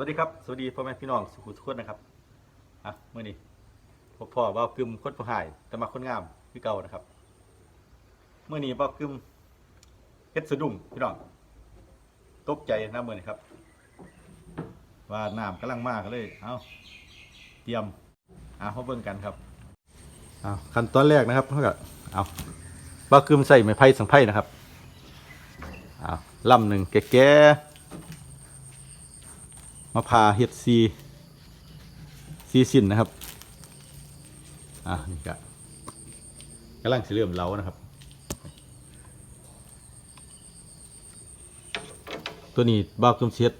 วัสดีครับสวัสดีพ่อแม่พี่น้องสุขุทุกคนนะครับอะเมื่อนี้พ่อพ่อว่าวกึมคนผู้หายแต่มาคนงามคือเก่านะครับเมื่อนี้ว่าวกึมเฮ็ดสะดุ้งพี่น้องตกใจนะเมื่อนี้ครับ ว่าน้ำกำลังมากเลย เอาเตรียมอะมาเบิ่งกันครับเอาขั้นตอนแรกนะครับเท่ากับเอาว่าวกึมใส่ไม้ไผ่สังไผ่นะครับเอาลำหนึ่งแก่ๆ มาพาเฮ็ดซีซีสิ้นนะครับ อะนี่ก็กำลังสิเริ่มเล้านะครับ ตัวนี้บาวกึมเช็ด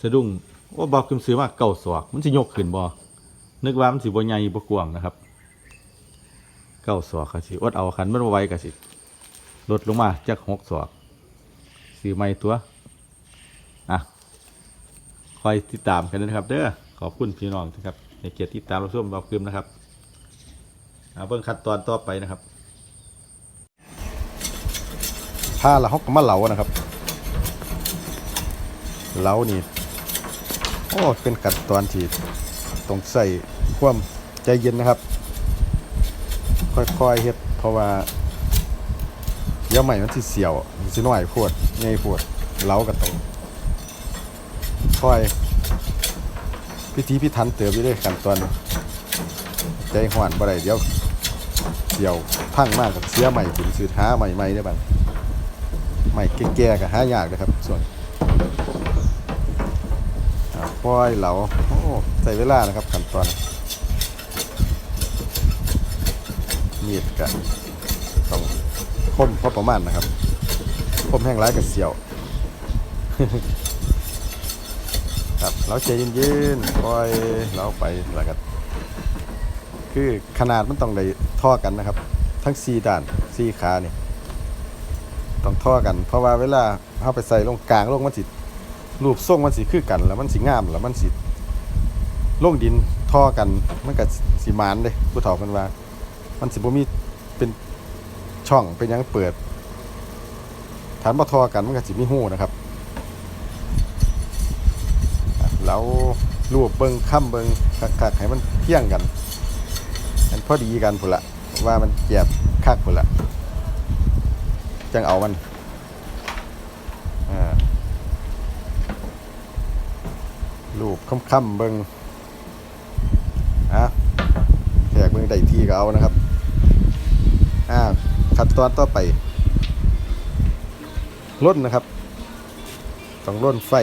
สะดุ้งว่าบาวกึมซื้อมาเก่าศอกมันสิยกขึ้นบ่นึกว่ามันสิบ่ใหญ่บ่กว้างนะครับ เก้าศอกก็สิอดเอาคันมันบ่ไหวก็สิลดลงมาจากหกศอกซื้อใหม่ตัว อยติดตามกันนะครับ เด้อขอบคุณพี่น้องนะครับในเกียรติติดตามรับชมเราคืมนะครับเอาเบิ่งขั้นตอนต่อไปนะครับผ้าละฮอกมาเหลานะครับเหลานี่โอ้เป็นขั้นตอนที่ต้องใส่ความใจเย็นนะครับ ค่อยๆเฮ็ดเพราะว่าเดี๋ยวใหม่มันสิเสียวมันสิน้อยโพดใหญ่โพดเหลาก็ต้องคอย พิธีพิถันเติมอยู่ด้วยขั้นตอนใจหวานบ่ได้เดี๋ยวเดี๋ยวพังมากกับเสียใหม่ถึงสือหาใหม่ใหม่ได้บ้างใหม่แก่ๆกับหายากนะครับ ส่วนปล่อยเหลาโอ้ใส่เวลานะครับขั้นตอนมีดกับต้องคมพอประมาณนะครับคมแห้งร้ายกับเสียว เราใจเย็นๆปล่อยเราไปแล้วก็คือขนาดมันต้องได้ท่อกันนะครับ ทั้งสี่ด้านสี่ขาเนี่ยต้องท่อกัน เพราะว่าเวลาเอาไปใส่ลงกลางลงมันสิรูปทรงมันสิคือกันแล้วมันสิงามแล้วมันสิลงดินท่อกันมันก็สิมานเลยผู้เฒ่ากันว่า มันสิบ่มีเป็นช่องเป็นยังเปิด ฐานบ่ท่อกันมันก็สิมีหูนะครับ แล้วรูปเบิงค่ำเบิงคักๆให้มันเที่ยงกันมันพอดีกันพุ่นละว่ามันเจ็บคักพุ่นละจังเอามันอ่ารูปค่ำๆเบิงอะแขกเบิงได้ที่ก็เอานะครับอ่าขั้นตอนต่อไปล้นนะครับ ต้องล้นไฟ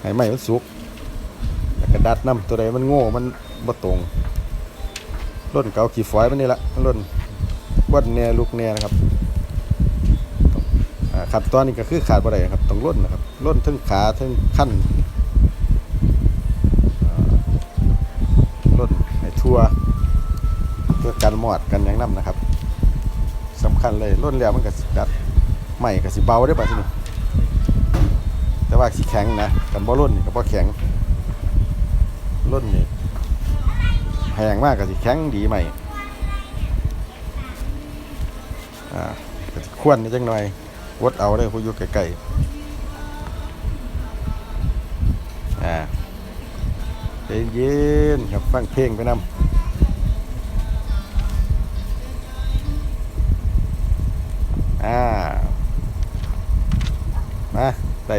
ให้ไม้มันสุกแล้วก็ดัดน้ำตัวใดมันโง่มันบ่ตรงร่นเกาขี่ฝอยมันนี่ละมันร่นวัดแน่ลูกแน่นะครับอ่าขั้นตอนนี้ก็คือขาดบ่ได้ครับต้องร่นนะครับร่นทั้งขาทั้งขั้นอ่าร่นให้ทั่วเพื่อกันหมอดกันยังน้ำนะครับสำคัญเลยร่นแล้วมันก็สิดัดใหม่ก็สิเบาได้ป่ะทีนี้ ว่าสีแข็งนะกันบ่ร่นนี่ก็บ่แข็งร่นนี่แพงมากกับสีแข็งดีใหม่อ่าก็สิควรนิดจังหน่อยวดเอาได้ผู้อยู่ไกลๆอ่าเย็นครับฟังเพลงไปนำ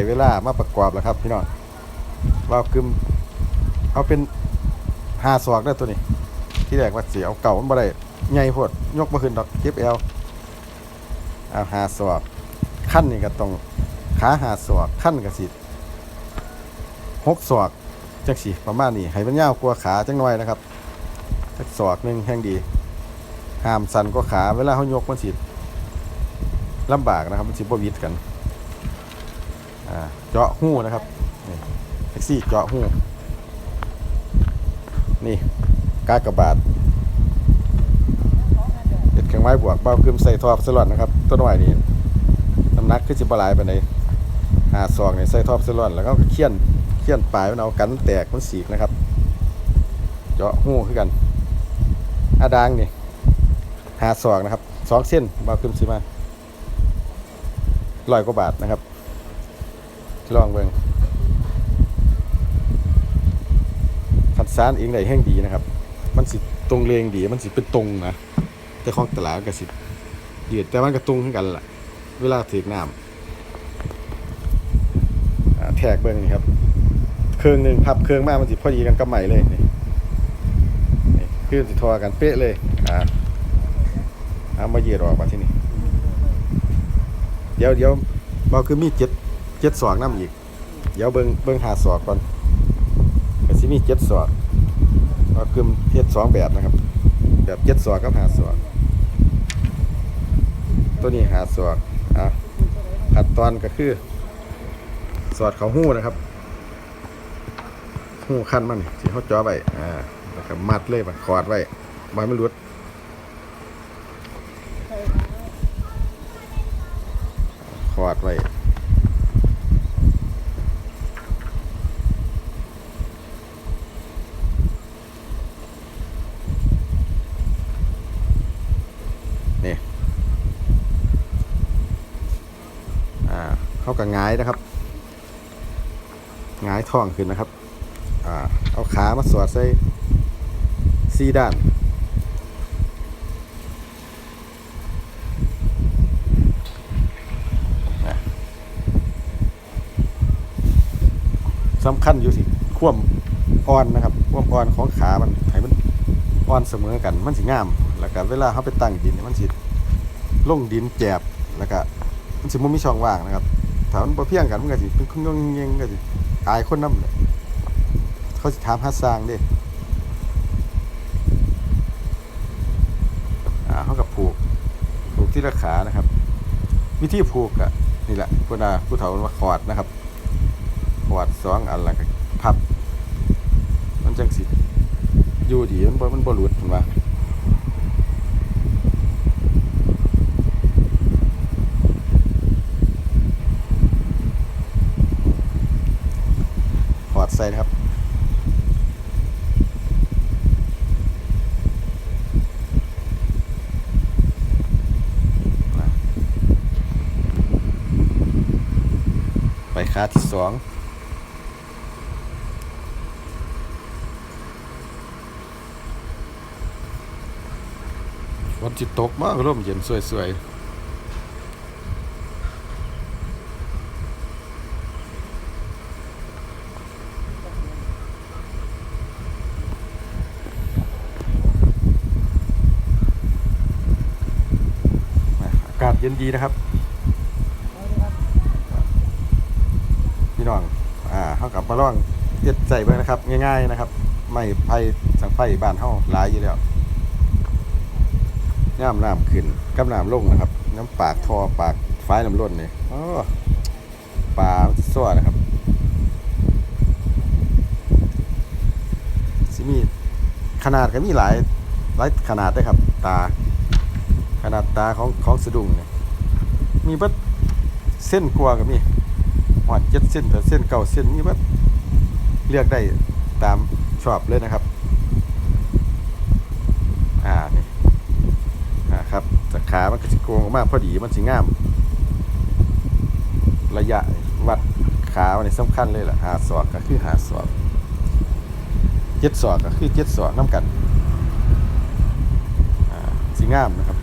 เวลามาประกอบแล้วครับ พี่น้องว่าวกึมเอาเป็นหาศอกได้ตัวนี้ ที่แรกว่าเสียเอาเก่ามันบ่ได้ใหญ่โพดยกมาขึ้นดอกเก็บเอวเอาหาศอกขั้นนี่ก็ต้องขาหาศอกขั้นก็สิหกศอกจังสิประมาณนี้ให้มันยาวกว่าขาจังหน่อยนะครับสักศอกหนึ่งแห่งดีห้ามสั่นกว่าขาเวลาเขายกมันสิลำบากนะครับมันสิบวิดกัน เจาะหูนะครับแท็กซี่เจาะหูนี่กากระบาดเป็นเครื่องไม้บวกเบ้าคืมใส่ทอบสลอนนะครับ ต้นหน่อยนี่น้ำหนักคือสิบหลายไปในหาซองนี่ใส่ทอบสลอนแล้วก็เคี่ยนเคี่ยนปลายมันเอากันแตกมันสีกนะครับ เจาะหูคือกันอาดางนี่หาซองนะครับสองเส้นเบ้าคืมสิมาร้อยกว่าบาทนะครับ ลองเบิ่งสารเองได้แห้งดีนะครับ มันสิตรงเลงดีมันสิเป็นตรงนะแต่ของตลาดก็สิยืดแต่มันก็ตรงขึ้นกันล่ะ เวลาถือน้ำแทกเบิ้งนี่ครับ เครื่องหนึ่งพับเครื่องมากมันสิพอดีกันกับใหม่เลยนี่นี่คือสิทอกันเป๊ะเลยอ่าเอามายืดออกมาที่นี่เดี๋ยวเดี๋ยวเราคือมีเจ็ด เจ็ดศอกน้ำอีก เดี๋ยวเบิ้งเบิ้งหาศอกก่อนก็สิมีเจ็ดศอกเราคือเฮ็ดสองแบบนะครับ แบบเจ็ดศอกกับหาศอกตัวนี้หาศอกอะขั้นตอนก็คือ สอดเขาหู้นะครับหู้ขั้นมันที่เขาจ่อไว้อ่าแล้วก็มัดเลยมันคอดไว้บอยไม่รุดคอดไว้ นี่ อ่า เขากับงายนะครับงายท้องขึ้นนะครับอ่าเอาขามาสอดใส่ซีด้านสำคัญอยู่สิควมอ่อนนะครับควมอ่อนของขา มันให้มันอ่อนเสมอกัน มันสิงาม แล้วก็เวลาเขาไปตั้งดิน มันสิลงดินแจบแล้วก็มันสิมันมีช่องว่างนะครับ ถามันบ่เพียงกันมันก็สิเป็นคนงงเงงก็สิอายคนนำเลยเขาสิถามหาสร้างเด้อ่าเขากับผูกผูกที่ระขานะครับ วิธีผูกอะนี่แหละพุนาผู้เฒ่าว่าขอดนะครับขอดสองอันล้วก็พับ มันจังสิอยู่ดีมันบ่มันบ่หลุดผมว่าขอดใส่นะครับไปขาที่สองฝนจิตตกมากร่มเย็นสวยๆ อากาศเย็นดีนะครับพี่น้องอ่าเขากลับมาล่องเฮ็ดใส่เบิ่งนะครับ ง่าย ๆนะครับ ไม่ไผ่สังไฟบ้านเฮาหลายอยู่แล้วน้ำน้ำขึ้นกับน้ำลงนะครับ น้ำปากทอปากฝ้ายน้ำล้นนี่อ๋อปลาซัวนะครับสิมีขนาดก็มีหลายหลายขนาดด้วยครับ ตา ขนาดตาของของสะดุ้งเนี่ยมีบัดเส้นกลัวาก็มีหอดเจ็ดเส้นแปดเส้นเก้าเส้นนี่ว่าเลือกได้ตามชอบเลยนะครับ อ่านี่อ่าครับแต่ขามันก็สิโกงออกพอดีมันสิงาม ระยะวัดขามันนี่สำคัญเลยล่ะหาศอกก็คือหาศอกเจ็ดศอกก็คือเจ็ดศอกน้ำกันสิงามนะครับ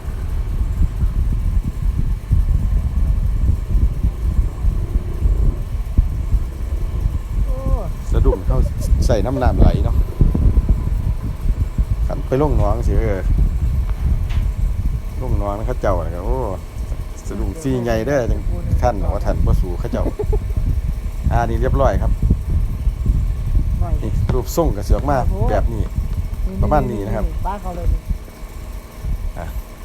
สะ ดุ้งเขาใส่น้ำน้ำไหลเนาะขันไปล่งน้องสิเออล่งน้องเขาเจ้านะครัโอ้สะดุ้งซีใหญ่เด้อจังท่านว่าท่านบ่สู่เขาเจ้าอ่านี่เรียบร้อยครับนี่รูปทรงกระเสือกมาแบบนี้ ประมาณนี้นะครับป้าเขาเลยนี่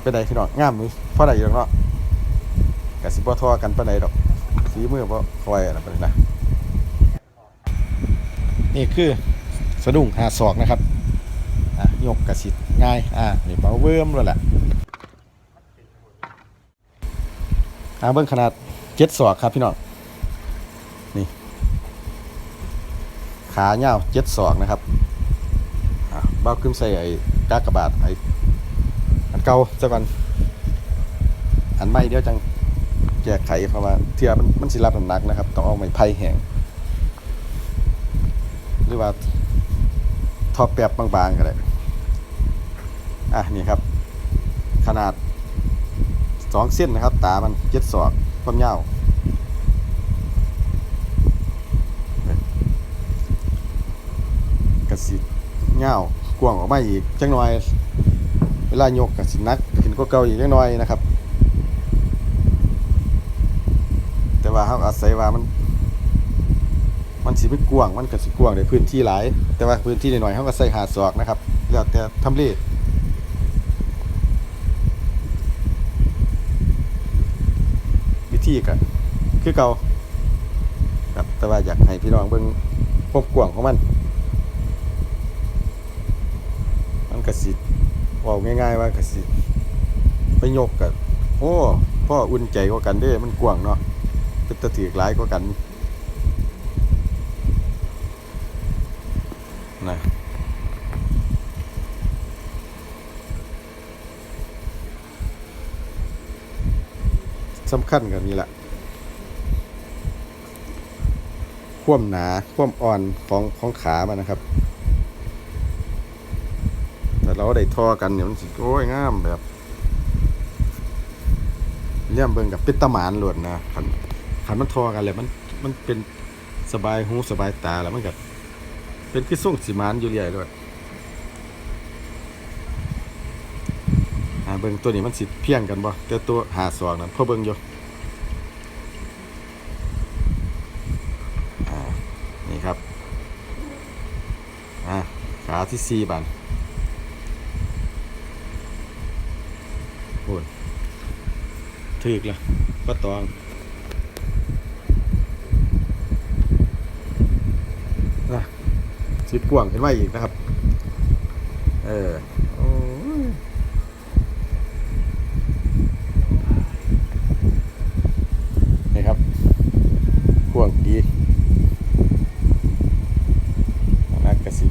เป็นไดพี่น้องงามนี่พอได้อยู่เนาะกะสิบ่ทอกันปานใดดอกสีมือบ่คอยอะไรปานใดนะ นี่คือสะดุ้งหาศอกนะครับอะยกกระสิง่ายอะนี่เบาเวิร์มแล้วแหละอ่าเบิ่งขนาดเจ็ดศอกครับพี่น้องนี่ ขาเงาเจ็ดศอกนะครับอะเบ้าขึ้นใส่ไอ้กากบาทไอ้อันเก่าซะก่อนอันใหม่เดี๋ยวจังแก้ไขเพราะว่าเทื่อมันมันสิรับน้ำหนักนะครับ ต้องเอาไม้ไผ่แห้ง รือว่าทอแปบบางๆก็ได้อะนี่ครับ ขนาดสองเส้นนะครับ ตามันเจ็ดศอกความยาวกระสิเงาวกว้างออกมาอีกจังหน่อย เวลายกกระสินักขึ้นก็เก่าอีกจังหน่อยนะครับ แต่ว่าเขาอาศัยว่ามัน มันสิไม่กว้างมันก็สิกว้างในพื้นที่หลาย แต่ว่าพื้นที่น้อยๆเขาก็ใส่หาศอกนะครับแล้วแต่ทำเลวิธีก็คือเก่าครับแต่ว่าอยากให้พี่น้องเบิ่งพบกว้างของมัน มันก็สิเว่าง่ายๆว่าก็สิไปยกกับโอ้พ่ออุ่นใจกว่ากันเด้ มันกว้างเนาะเป็นตะถือกหลายกว่ากัน นะ สำคัญกับนี้แหละควมหนาควมอ่อนของของขามันนะครับ แต่เราได้ทอกันเนี่ยมันสิโอ้ยงามแบบเลี่ยมเบิ่งกับเป็นตะหมานหลวดนะขันขันมันทอกันเลยมันมันเป็นสบายหูสบายตาแล้วมันกับเป็นคือส่งสีมานอยู่เรื่อยด้วยอ่า เบิ่งตัวนี้มันสิเพียงกันบ่แต่ตัวหาสองนั้นพอเบิ่งอยู่อ่านี่ครับอ่าขาที่สี่บานโอ้ยถึกละป้าตองนะสิกว่างขึ้นมอีกนะครับ เออโอ้ยนี่ครับกว่างดีนักกระสิ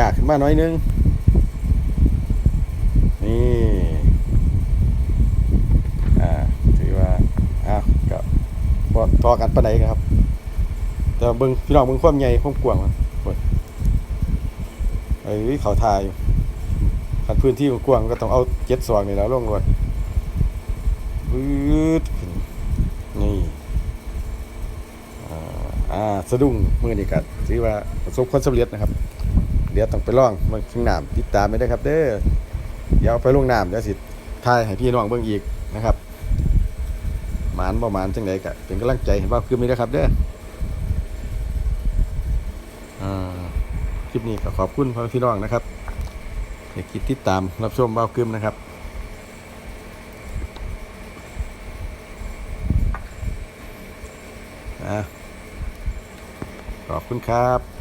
ยกยากขึ้นมาหน่อยนึง นี่อ่าถือว่าอ้าวก็บ่ต่อกันปานใดครับ แต่เบิ่งพี่น้องเบิ่งความใหญ่ความกว้างมันโอ้เอ้ยเขาทายคันพื้นที่กว้างก็ต้องเอาเจ็ดสองนี่แล้วลงรถปื๊ดนี่อ่าสะดุ้งมือนี่ก็ถือว่าประสบความสำเร็จนะครับ เดี๋ยวต้องไปลองมันข้างน้ำติดตามไม่ได้ครับเด้อเดี๋ยวไปลงน้ำเดี๋ยวสิทายให้พี่น้องเบิ่งอีกนะครับหมานบ่หมานจังไดก็เป็นกำลังใจให้บ่าวคือมีนะครับเด้ออ่าคลิปนี้ก็ขอบคุณพ่อพี่น้องนะครับอย่าคิดติดตามรับชมเบ้ากึมนะครับอ่ขอบคุณครับ